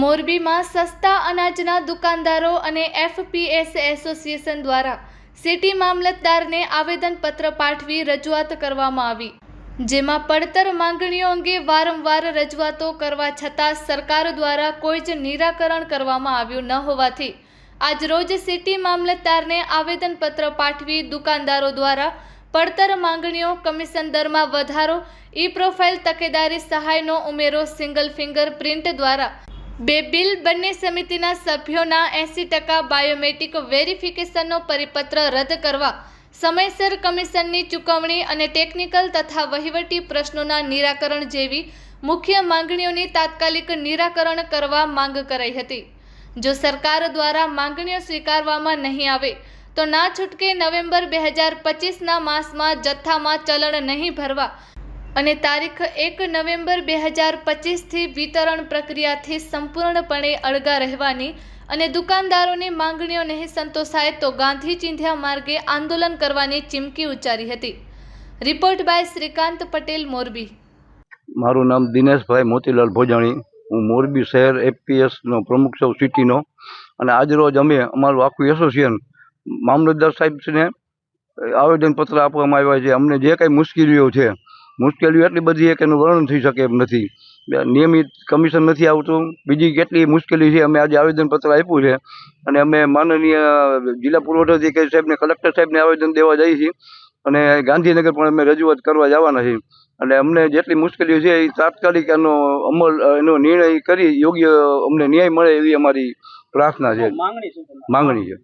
મોરબીમાં સસ્તા અનાજના દુકાનદારો અને એફપીએસ એસોસિએશન દ્વારા સિટી મામલતદારને આવેદનપત્ર પાઠવી રજૂઆત કરવામાં આવી, જેમાં પડતર માંગણીઓ અંગે વારંવાર રજૂઆતો કરવા છતાં સરકાર દ્વારા કોઈ જ નિરાકરણ કરવામાં આવ્યું ન હોવાથી આજરોજ સિટી મામલતદારને આવેદનપત્ર પાઠવી દુકાનદારો દ્વારા પડતર માંગણીઓ કમિશન દરમાં વધારો, ઈ પ્રોફાઇલ તકેદારી સહાયનો ઉમેરો, સિંગલ ફિંગર પ્રિન્ટ દ્વારા બે બિલ બંને સમિતિના સભ્યોના એંસી ટકા બાયોમેટ્રિક વેરિફિકેશનનો પરિપત્ર રદ કરવા, સમયસર કમિશનની ચૂકવણી અને ટેકનિકલ તથા વહીવટી પ્રશ્નોના નિરાકરણ જેવી મુખ્ય માંગણીઓની તાત્કાલિક નિરાકરણ કરવા માંગ કરાઈ હતી. જો સરકાર દ્વારા માંગણીઓ સ્વીકારવામાં નહીં આવે, તો ના છૂટકે નવેમ્બર બે હજાર પચીસના માસમાં જથ્થામાં ચલણ નહીં ભરવા અને તારીખ એક નવેમ્બર બે હજાર પચીસથી વિતરણ પ્રક્રિયાથી સંપૂર્ણપણે અળગા રહેવાની અને દુકાનદારોની માંગણીઓ નહીં સંતોષાય તો ગાંધી ચિંધ્યા માર્ગે આંદોલન કરવાની ચીમકી ઉચ્ચારી હતી. Report by Shrikant Patel, Morbi. મારું નામ દિનેશભાઈ મોતીલાલ ભોજાણી. હું મોરબી શહેર એપીએસનો પ્રમુખ છું સિટીનો અને આજરોજ અમે અમારું આખું એસોસિએશન મામલતદાર સાહેબને આવેદનપત્ર આપવામાં આવ્યા છે. અમને જે કાંઈ મુશ્કેલીઓ છે મુશ્કેલીઓ એટલી બધી છે કે એનું વર્ણન થઈ શકે એમ નથી. નિયમિત કમિશન નથી આવતું. બીજી કેટલી મુશ્કેલી છે અમે આજે આવેદનપત્ર આપ્યું છે અને અમે માનનીય જિલ્લા પુરવઠા અધિકારી સાહેબને કલેક્ટર સાહેબને આવેદન દેવા જઈએ છીએ અને ગાંધીનગર પણ અમે રજૂઆત કરવા જવાના છીએ. અને અમને જેટલી મુશ્કેલીઓ છે એ તાત્કાલિક એનો અમલ એનો નિર્ણય કરી યોગ્ય અમને ન્યાય મળે એવી અમારી પ્રાર્થના છે. માંગણી માંગણી છે.